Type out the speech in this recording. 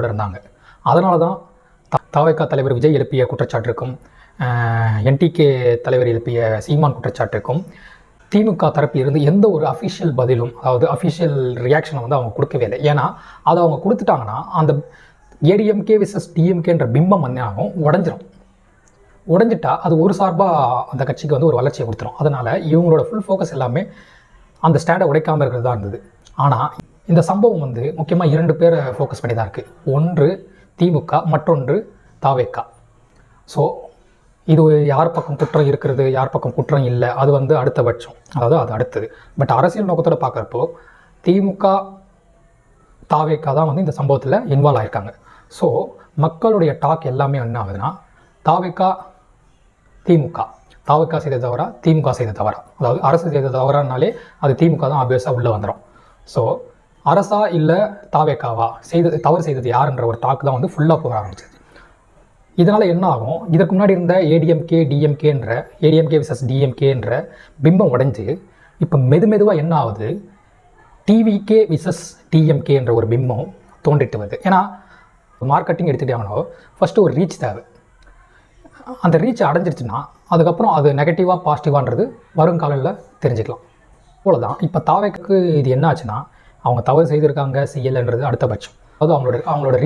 இருந்தாங்க. அதனால தான் தாவைக்கா தலைவர் விஜய் எழுப்பிய குற்றச்சாட்டிற்கும் என்டிகே தலைவர் எழுப்பிய சீமான் குற்றச்சாட்டிற்கும் திமுக தரப்பில் இருந்து எந்த ஒரு அஃபிஷியல் பதிலும் அதாவது அஃபிஷியல் ரியாக்ஷனை வந்து அவங்க கொடுக்கவே இல்லை. ஏன்னா அதை அவங்க கொடுத்துட்டாங்கன்னா அந்த ஏடிஎம்கே விசஸ் டிஎம்கேன்ற பிம்பம் வந்து ஆகும்? உடஞ்சிரும். உடஞ்சிட்டா அது ஒரு சார்பாக அந்த கட்சிக்கு வந்து ஒரு வளர்ச்சியை கொடுத்துரும். அதனால் இவங்களோட ஃபுல் ஃபோக்கஸ் எல்லாமே அந்த ஸ்டாண்டை உடைக்காமல் இருக்கிறது தான் இருந்தது. ஆனால் இந்த சம்பவம் வந்து முக்கியமாக இரண்டு பேரை ஃபோக்கஸ் பண்ணி தான் இருக்குது ஒன்று திமுக மற்றொன்று தாவேக்கா. ஸோ இது யார் பக்கம் குற்றம் இருக்கிறது யார் பக்கம் குற்றம் இல்லை அது வந்து அடுத்தபட்சம் அதாவது அது அடுத்தது. பட் அரசியல் நோக்கத்தோடு பார்க்குறப்போ திமுக தாவேக்கா தான் வந்து இந்த சம்பவத்தில் இன்வால்வ் ஆகியிருக்காங்க ஸோ மக்களுடைய டாக் எல்லாமே என்ன ஆகுதுன்னா தாவேக்கா திமுக. தாவேக்கா செய்த தவறா திமுக செய்த தவறா. அதாவது அரசு செய்த தவறானாலே அது திமுக தான் ஆப்வியஸாக உள்ளே வந்துடும் ஸோ அரசா இல்லை தாவேக்காவா? செய்தது தவறு செய்தது யாருன்ற ஒரு டாக் தான் வந்து ஃபுல்லாக போக ஆரம்பிச்சது. இதனால் என்ன ஆகும்? இதற்கு முன்னாடி இருந்த ஏடிஎம்கே டிஎம்கேன்ற ஏடிஎம்கே விசஸ் டிஎம்கேன்ற பிம்பம் உடைஞ்சு இப்போ மெது மெதுவாக என்ன ஆகுது? டிவிகே விசஸ் டிஎம்கே என்ற ஒரு பிம்பம் தோன்றிட்டு வருது. ஏன்னா மார்க்கெட்டிங் எடுத்துகிட்டாங்கன்னா ஃபஸ்ட்டு ஒரு ரீச் தேவை. அந்த ரீச் அடைஞ்சிருச்சுன்னா அதுக்கப்புறம் அது நெகட்டிவாக பாசிட்டிவான்றது வருங்காலையில் தெரிஞ்சுக்கலாம். அவ்வளோதான் இப்போ தாவைக்கு இது என்ன ஆச்சுன்னா அவங்க தவறு செய்திருக்காங்க செய்யலைன்றது அடுத்த பட்சம். அதாவது அவங்களோட அவங்களோட